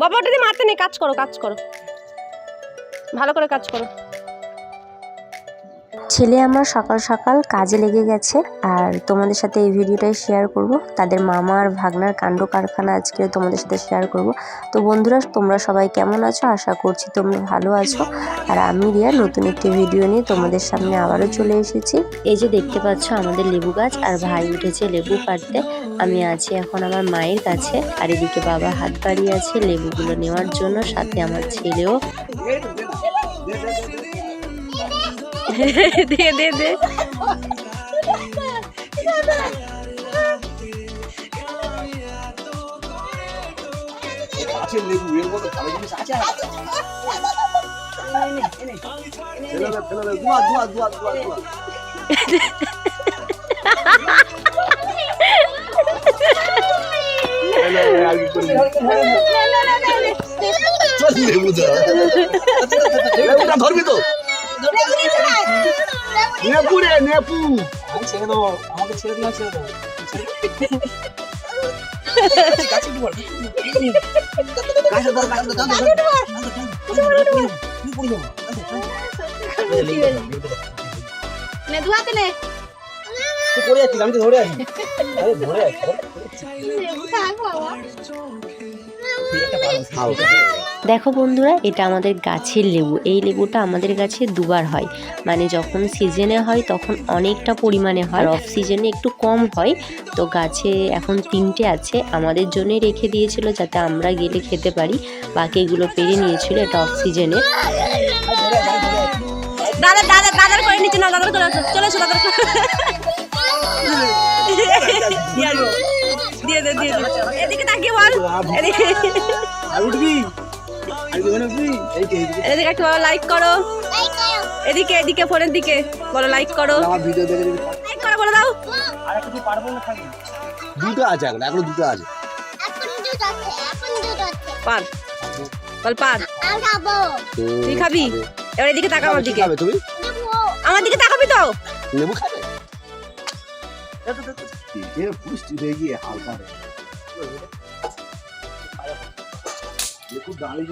বাবা ওটা দিয়ে মারতে নেই। কাজ করো কাজ করো। ভালো করে কাজ করো। ছেলে আমার সকাল সকাল কাজে লেগে গেছে আর তোমাদের সাথে এই ভিডিওটাই শেয়ার করব। তাদের মামা আর ভাগনার কাণ্ড কারখানা আজকে তোমাদের সাথে শেয়ার করব। তো বন্ধুরা, তোমরা সবাই কেমন আছো? আশা করছি তোমরা ভালো আছো। আর আমি রিয়া, নতুন একটি ভিডিও নিয়ে তোমাদের সামনে আবারও চলে এসেছি। এই যে দেখতে পাচ্ছ আমাদের লেবু গাছ, আর ভাই উঠেছে লেবু কাটতে। আমি আছি এখন আমার মায়ের কাছে, আর এদিকে বাবা হাত বাড়িয়ে আছে লেবুগুলো নেওয়ার জন্য, সাথে আমার ছেলেও। দে দে দে। আছে লেবু এর মতো ভালো জিনিস আছে ধরবি তো? নেপু রে নেপু আমি ছেড়ে দেবো আমাকে ছেড়ে দিলে ছেড়ে দেবো ধর যাচ্ছিস আমি তো ধরে আছি আরে ধরে আছি দেখো বন্ধুরা এটা আমাদের গাছের লেবু। এই লেবুটা আমাদের গাছে দুবার হয়। মানে যখন সিজনে হয় তখন অনেকটা পরিমাণে হয়। আর অফ সিজনে একটু কম হয়। তো গাছে এখন তিনটে আছে। আমাদের জন্যই রেখে দিয়েছিল যাতে আমরা গেলে খেতে পারি। বাকি এগুলো পেরে নিয়েছিল এটা অফ সিজনে দাদা দাদা দাদার করে নিচে না দাদার করে চলে এসো দাদার দে দিয়ে এদিকে তাকিয়ে বল। এদিকে উঠবি যে। এদিকে একটু লাইক করো। এদিকে এদিকে ফোনের দিকে। বলো লাইক করো। আমার ভিডিও দেখে যদি লাইক করো বলে দাও। আর একটা তুই পারব না থাকবি? দুটো আছে এখন এখনও দুটো আছে। পার। বল পার। তুই খাবি? এবার এদিকে তাকা আমার দিকে। তুমি? আমার দিকে তাকাবি তো? লেবু খাবে? এ পুষ্টি হয়ে গিয়ে হালকা রে লেবু দামি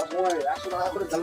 অসময় একশো টাকা করে দাম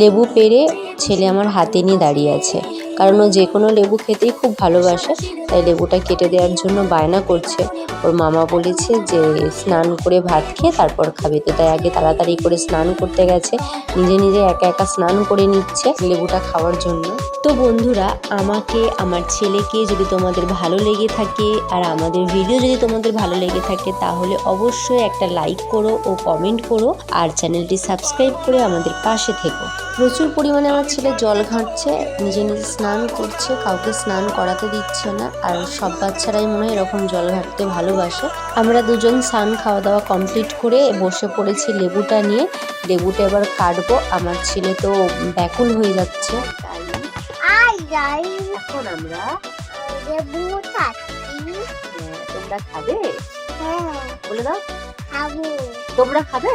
লেবু পেরে ছেলে আমার হাতে নিয়ে দাঁড়িয়ে আছে। কারণ ও যে কোনো লেবু খেতেই খুব ভালোবাসে তাই লেবুটা কেটে দেওয়ার জন্য বায়না করছে। ওর মামা বলেছে যে স্নান করে ভাত খেয়ে তারপর খাবে। তো তাই আগে তাড়াতাড়ি করে স্নান করতে গেছে। নিজে নিজে একা একা স্নান করে নিচ্ছে লেবুটা খাওয়ার জন্য। তো বন্ধুরা আমাকে আমার ছেলেকে যদি তোমাদের ভালো লেগে থাকে আর আমাদের ভিডিও যদি তোমাদের ভালো লেগে থাকে তাহলে অবশ্যই একটা লাইক করো ও কমেন্ট করো আর চ্যানেলটি সাবস্ক্রাইব করে আমাদের পাশে থেকো। প্রচুর পরিমাণে আমার ছেলে জল ঘাঁটছে নিজে নিজে স্নান করছে কাউকে স্নান করাতে দিচ্ছে না আর সব বাচ্চারাই মনে হয় এরকম জল ঘাটতে ভালোবাসে। আমরা দুজন স্নান খাওয়া দাওয়া কমপ্লিট করে বসে পড়েছি লেবুটা নিয়ে। লেবুটা এবার কাটবো আমার ছেলে তো ব্যাকুল হয়ে যাচ্ছে। এখন আমরা হ্যাঁ, তোমরা খাবে? বলে দাও। তোমরা খাবে?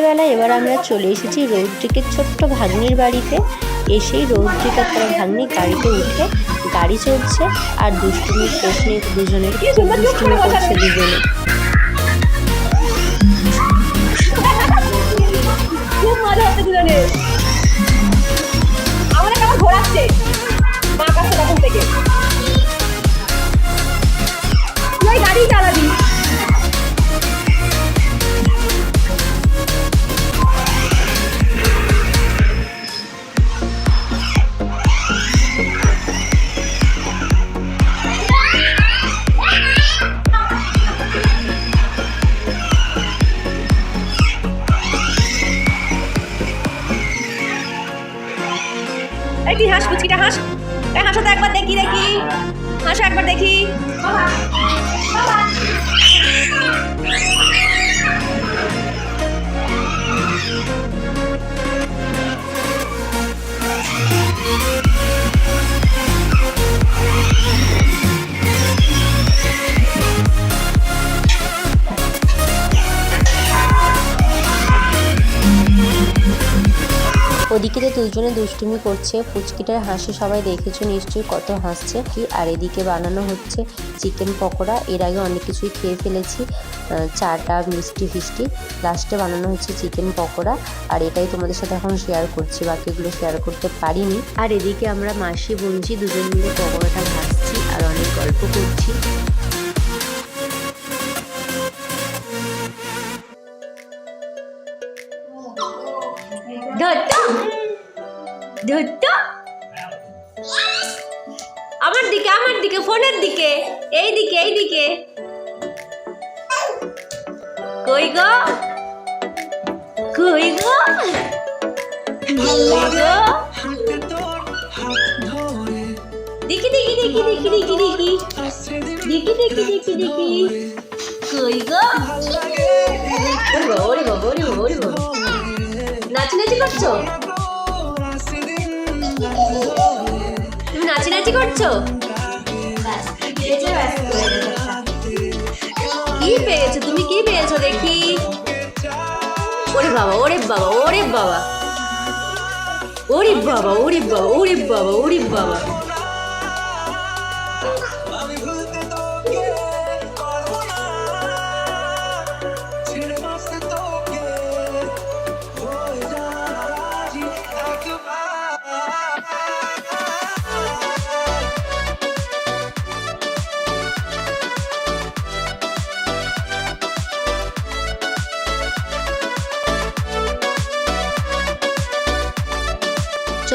বিকেলবেলা এবার আমরা চলে এসেছি রৌদ্রিকের ছোট্ট ভাগ্নির বাড়িতে। এসেই রৌদ্রিক আর তার ভাগ্নি গাড়িতে উঠে গাড়ি চলছে আর দুষ্টুমির প্রশ্নে দুজনের দুষ্টুমি করছে দুজনে। খুব মজা হচ্ছে কেমন ঘোরাচ্ছে। এই হাসো তো একবার দেখি দেখি। হাসো একবার দেখি। ওদিকে দুজনে দুষ্টুমি করছে। পুচকিটার হাসি সবাই দেখেছ, নিশ্চয়ই কত হাসছে। কি আর এদিকে বানানো হচ্ছে? চিকেন পকোড়া, এর আগে অনেক কিছুই খেয়ে ফেলেছি। চাটা, মিষ্টি ফিষ্টি। লাস্টে বানানো হচ্ছে চিকেন পকোড়া। আর এটাই তোমাদের সাথে এখন শেয়ার করছি, বাকিগুলো শেয়ার করতে পারিনি। আর এদিকে আমরা মাসি, বোনজি দুজন মিলে পকোড়াটা ভাজছি আর অনেক গল্প করছি। ধরতো? আমার দিকে আমার দিকে ফোনের দিকে এই দিকে এই দিকে কই গো? কই গো? দেখি দেখি দেখি দেখি দেখি দেখি। দেখি দেখি দেখি দেখি। কই গো? ওরে বাবা ওরে বাবা ওরে বাবা। নাচি নাচি করছ? তুমি নাচি নাচি করছ কি পেয়েছ? তুমি কি পেয়েছ দেখি? ওরে বাবা ওরে বাবা ওরে বাবা। ওরে বাবা ওরে বাবা ওরে বাবা ওরে বাবা।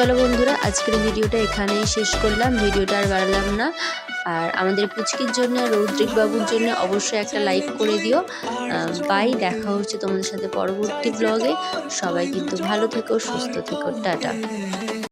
চলো বন্ধুরা, আজকের ভিডিওটা এখানেই শেষ করলাম। ভিডিওটা আর বাড়ালাম না। আর আমাদের পুচকির জন্য রৌদ্রিক বাবুর জন্য অবশ্যই একটা লাইক করে দিও। বাই, দেখা হচ্ছে তোমাদের সাথে পরবর্তী ব্লগে সবাই কিন্তু ভালো থেকো, সুস্থ থেকো, টাটা।